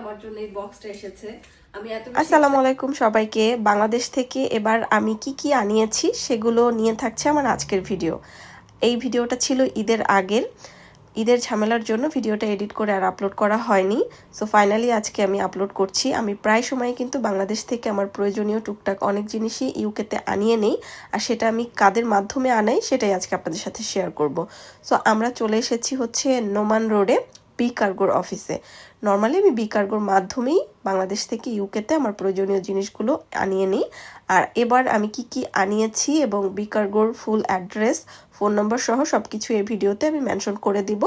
আমার জন্য আসসালামু আলাইকুম সবাইকে। বাংলাদেশ থেকে এবার আমি কি কি আনিয়েছি সেগুলো নিয়ে থাকছে আমার আজকের ভিডিও। এই ভিডিওটা ছিল ঈদের আগের। ঈদের ঝামেলার জন্য ভিডিওটা এডিট করে আর আপলোড করা হয়নি। সো ফাইনালি আজকে আমি আপলোড করছি। আমি প্রায় সময় কিন্তু বাংলাদেশ থেকে আমার প্রয়োজনীয় টুকটাক অনেক জিনিসই ইউকেতে আনিয়ে নেই। আর সেটা আমি কাদের মাধ্যমে আনাই সেটাই আজকে আপনাদের সাথে শেয়ার করব। সো আমরা চলে এসেছি হচ্ছে নোমান রোডে বি কার্গোর অফিসে। নর্মালি আমি বি কার্গোর মাধ্যমেই বাংলাদেশ থেকে ইউকেতে আমার প্রয়োজনীয় জিনিসগুলো আনিয়ে নিই। আর এবার আমি কি কি আনিয়েছি এবং বি কার্গোর ফুল অ্যাড্রেস, ফোন নম্বর সহ সব কিছু এই ভিডিওতে আমি মেনশন করে দিব।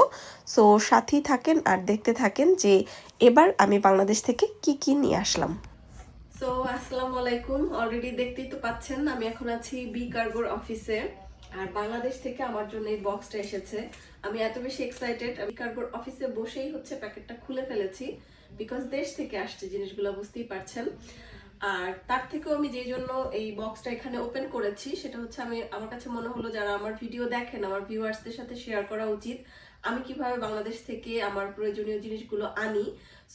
সো, সাথেই থাকেন আর দেখতে থাকেন যে এবার আমি বাংলাদেশ থেকে কি কি নিয়ে আসলাম। সো, আসসালামু আলাইকুম। অলরেডি দেখতেই তো পাচ্ছেন, আমি এখন আছি বি কার্গোর অফিসে। আর বাংলাদেশ থেকে আমার জন্য এই বক্সটা এসেছে। আমি এত বেশি এক্সাইটেড আমি কার্গোর অফিসে বসেই হচ্ছে প্যাকেটটা খুলে ফেলেছি বিকজ দেশ থেকে আসছে জিনিসগুলো বুঝতেই পারছেন। আর তার থেকেও আমি যেই জন্য এই বক্সটা এখানে ওপেন করেছি, সেটা হচ্ছে আমি, আমার কাছে মনে হলো যারা আমার ভিডিও দেখেন, আমার ভিউয়ার্সদের সাথে শেয়ার করা উচিত। আমি কীভাবে বাংলাদেশ থেকে আমার প্রয়োজনীয় জিনিসগুলো আনি?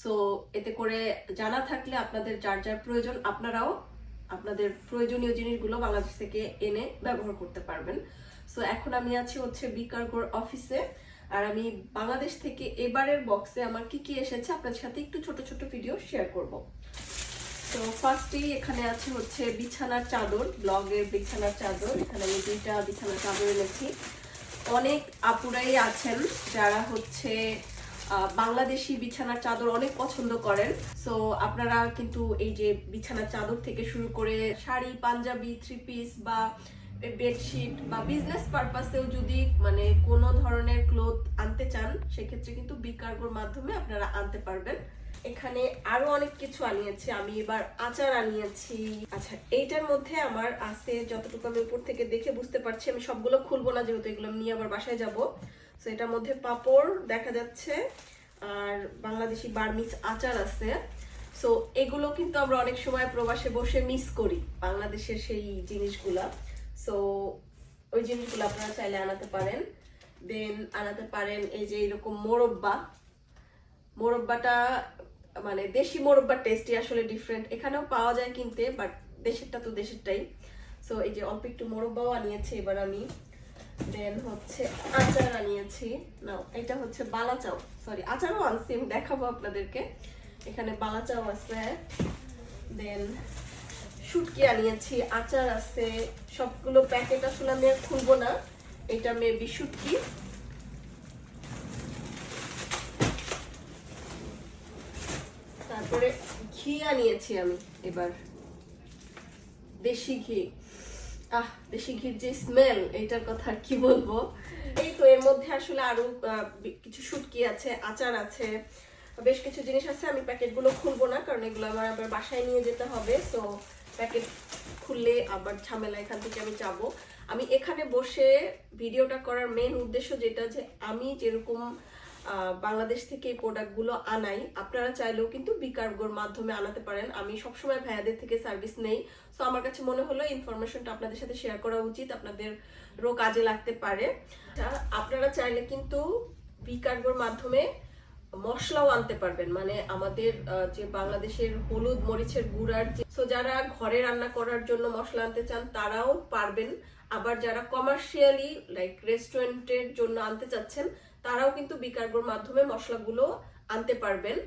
সো এতে করে জানা থাকলে আপনাদের যার যার প্রয়োজন, আপনারাও আপনাদের প্রয়োজনীয় জিনিসগুলো বাংলাদেশ থেকে এনে ব্যবহার করতে পারবেন। সো এখন আমি আছি হচ্ছে বিকারগোর অফিসে আর আমি বাংলাদেশ থেকে এবারের বক্সে আমার কি কি এসেছে আপনাদের সাথে একটু ছোট ছোট ভিডিও শেয়ার করব। তো ফার্স্টেই এখানে আছে হচ্ছে বিছানার চাদর ব্লগের বিছানার চাদর। এখানে আমি দুইটা বিছানার চাদর এনেছি। অনেক আপুরাই আছেন যারা হচ্ছে বাংলাদেশি বিছানার চাদর অনেক পছন্দ করেন। সো আপনারা কিন্তু এই যে বিছানার চাদর থেকে শুরু করে শাড়ি, পাঞ্জাবি থ্রি পিস বা বেডশিট বা বিজনেস পারপাসেও যদি মানে কোনো ধরনের ক্লোথ আনতে চান, সেক্ষেত্রে কিন্তু বিকার্গোর মাধ্যমে আপনারা আনতে পারবেন। এখানে আরও অনেক কিছু আনিয়েছি। আমি এবার আচার আনিয়েছি। আচ্ছা এইটার মধ্যে আমার আছে, যতটুকু আমি উপর থেকে দেখে বুঝতে পারছি, আমি সবগুলো খুলবো না যেহেতু এগুলো নিয়ে আবার বাসায় যাব। তো এটার মধ্যে পাপড় দেখা যাচ্ছে, আর বাংলাদেশি বার্মিজ আচার আছে। সো এগুলো কিন্তু আমরা অনেক সময় প্রবাসে বসে মিস করি, বাংলাদেশের সেই জিনিসগুলা। সো ওই জিনিসগুলো আপনারা চাইলে আনাতে পারেন। দেন আনাতে পারেন এই যে এরকম মোরব্বা। মোরব্বাটা মানে দেশি মোরব্বার টেস্টই আসলে ডিফারেন্ট এখানেও পাওয়া যায় কিনতে বাট দেশেরটা তো দেশেরটাই। সো এই যে অল্প একটু মোরব্বাও আনিয়েছি এবার আমি। দেন হচ্ছে আচার আনিয়েছি না এটা হচ্ছে বালাচাও। সরি আচারও আনছি আমি দেখাবো আপনাদেরকে। এখানে বালাচাও আছে। দেন শুটকি আনিয়েছি আচার আছে। সবগুলো প্যাকেট আসলে আমি আর খুলবো না। এটা মেবি শুটকি। তারপরে ঘি আনিয়েছি আমি এবার। দেশি ঘি। আহ দেশি ঘির যে স্মেল এটার কথা আর কি বলব? এই তো এর মধ্যে আসলে আরও কিছু শুটকি আছে, আচার আছে, বেশ কিছু জিনিস আছে, আমি প্যাকেটগুলো খুলবো না, কারণ এগুলো আমার আবার বাসায় নিয়ে যেতে হবে তো প্যাকেট খুললে আবার ঝামেলা এখান থেকে আমি যাব। আমি এখানে বসে ভিডিওটা করার মেন উদ্দেশ্য যেটা যে আমি যেরকম বাংলাদেশ থেকে এই প্রোডাক্টগুলো আনাই। আপনারা চাইলেও কিন্তু বিকার্গোর মাধ্যমে আনাতে পারেন। আমি সবসময় ভাইয়াদের থেকে সার্ভিস নেই। তো আমার কাছে মনে হলো ইনফরমেশনটা আপনাদের সাথে শেয়ার করা উচিত। আপনাদের রো কাজে লাগতে পারে। আপনারা চাইলে কিন্তু বিকার্গোর মাধ্যমে মশলাও আনতে পারবেন। মানে আমাদের যে বাংলাদেশের হলুদ মরিচের গুঁড়ার যে যারা ঘরে রান্না করার জন্য মশলা আনতে চান, তারাও পারবেন। আবার যারা কমার্শিয়ালি লাইক রেস্টুরেন্টের জন্য আনতে চাচ্ছেন তারাও কিন্তু বিকার্গোর মাধ্যমে মশলাগুলো আনতে পারবেন।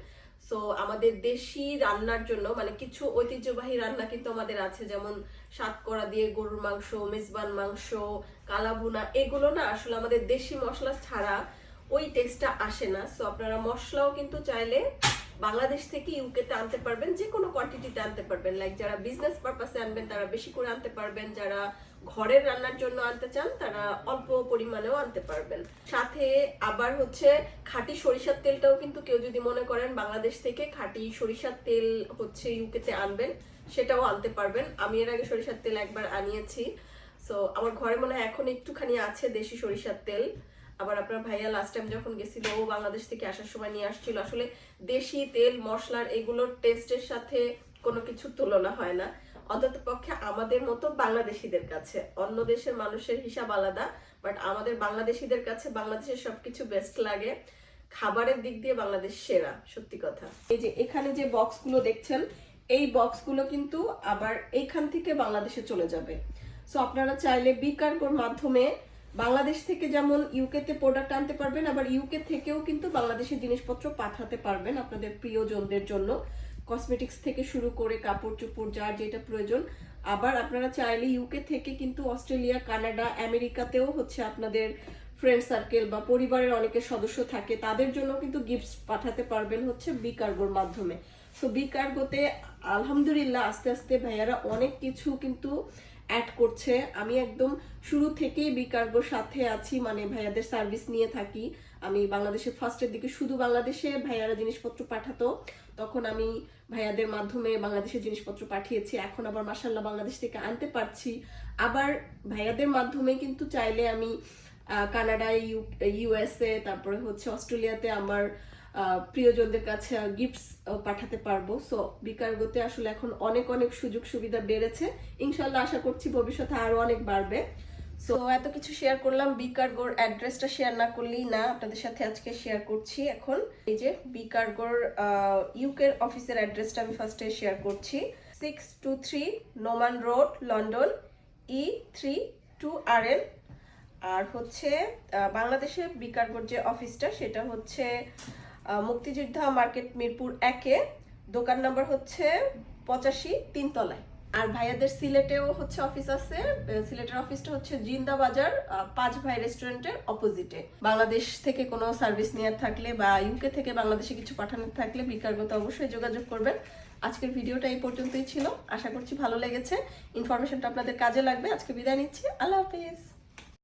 সো আমাদের দেশি রান্নার জন্য মানে কিছু ঐতিহ্যবাহী রান্না কিন্তু আমাদের আছে, যেমন সাতকরা দিয়ে গরুর মাংস, মেজবান মাংস কালাবুনা এগুলো না আসলে আমাদের দেশি মশলা ছাড়া ওই টেস্টটা আসে না। সো আপনারা মশলাও কিন্তু চাইলে বাংলাদেশ থেকে ইউকেতে আনতে পারবেন যে কোনো কোয়ান্টিটিতে আনতে পারবেন। লাইক যারা বিজনেস পারপাসে আনবেন, তারা বেশি করে আনতে পারবেন। যারা ঘরের রান্নার জন্য আনতে চান, তারা অল্প পরিমাণেও আনতে পারবেন। সাথে আবার হচ্ছে খাঁটি সরিষার তেলটাও কিন্তু কেউ যদি মনে করেন বাংলাদেশ থেকে খাঁটি সরিষার তেল হচ্ছে ইউকেতে আনবেন, সেটাও আনতে পারবেন। আমি এর আগে সরিষার তেল একবার আনিয়েছি। সো আমার ঘরে মনে হয় এখন একটুখানি আছে দেশি সরিষার তেল। আবার আপনার ভাইয়া লাস্ট টাইম যখন গেছিল, ও বাংলাদেশ থেকে আসার সময় নিয়ে আসছিল। আসলে দেশি তেল, মশলার এগুলোর টেস্টের সাথে কোনো কিছু তুলনা হয় না। অন্তত পক্ষে আমাদের মতো বাংলাদেশিদের কাছে। অন্য দেশের মানুষের হিসাব আলাদা বাট আমাদের বাংলাদেশিদের কাছে বাংলাদেশের সবকিছু বেস্ট লাগে। খাবারের দিক দিয়ে বাংলাদেশ সেরা, সত্যি কথা। এই যে এখানে যে বক্সগুলো দেখছেন, এই বক্সগুলো কিন্তু আবার এইখান থেকে বাংলাদেশে চলে যাবে। সো আপনারা চাইলে বি কার্গোর মাধ্যমে বাংলাদেশ থেকে যেমন ইউকে তে প্রোডাক্ট আনতে পারবেন, আবার ইউকে থেকেও কিন্তু বাংলাদেশের জিনিসপত্র পাঠাতে পারবেন আপনাদের প্রিয়জনদের জন্য। কসমেটিক্স থেকে শুরু করে কাপড় চোপড় যার যেটা প্রয়োজন। আবার আপনারা চাইলে ইউকে থেকে কিন্তু অস্ট্রেলিয়া, কানাডা, আমেরিকাতেও হচ্ছে আপনাদের ফ্রেন্ড সার্কেল বা পরিবারের অনেকের সদস্য থাকে, তাদের জন্য কিন্তু গিফট পাঠাতে পারবেন হচ্ছে বি কার্গোর মাধ্যমে। তো বি কার্গোতে আলহামদুলিল্লাহ আস্তে আস্তে ভাইয়ারা অনেক কিছু কিন্তু অ্যাড করছে। আমি একদম শুরু থেকেই বিকার্গোর সাথে আছি মানে ভাইয়াদের সার্ভিস নিয়ে থাকি। আমি বাংলাদেশে ফার্স্টের দিকে শুধু বাংলাদেশে ভাইয়ারা জিনিসপত্র পাঠাতো। তখন আমি ভাইয়াদের মাধ্যমে বাংলাদেশের জিনিসপত্র পাঠিয়েছি। এখন আবার মাসাল্লাহ বাংলাদেশ থেকে আনতে পারছি। আবার ভাইয়াদের মাধ্যমে কিন্তু চাইলে আমি আহ, কানাডায় ইউএসএ তারপরে হচ্ছে অস্ট্রেলিয়াতে আমার প্রিয়জনদের কাছে গিফটস পাঠাতে পারব। সো বিকারগোতে আসলে এখন অনেক অনেক সুযোগ সুবিধা বেড়েছে। ইনশাল্লাহ আশা করছি ভবিষ্যতে আরও অনেক বাড়বে। সো এত কিছু শেয়ার করলাম। বিকারগোর অ্যাড্রেসটা শেয়ার না করলেই না, আপনাদের সাথে আজকে শেয়ার করছি এখন। এই যে বিকারগোর ইউকের অফিসের অ্যাড্রেসটা আমি ফার্স্টে শেয়ার করছি। Six two three Noman road London E three two R N আর হচ্ছে বাংলাদেশে বিকারগড় যে অফিসটা সেটা হচ্ছে মুক্তিযোদ্ধা মার্কেট মিরপুর একে। দোকান নাম্বার হচ্ছে পঁচাশি তিনতলায়। আর ভাইয়াদের সিলেটেও হচ্ছে অফিস আছে। সিলেটের অফিসটা হচ্ছে জিন্দা বাজার পাঁচ ভাই রেস্টুরেন্টের অপোজিটে। বাংলাদেশ থেকে কোনো সার্ভিস নেওয়ার থাকলে বা ইউকে থেকে বাংলাদেশে কিছু পাঠানোর থাকলে বিকারগতে অবশ্যই যোগাযোগ করবেন। আজকের ভিডিওটা এই পর্যন্তই ছিল। আশা করছি ভালো লেগেছে। ইনফরমেশনটা আপনাদের কাজে লাগবে। আজকে বিদায় নিচ্ছি। আল্লাহ হাফিজ।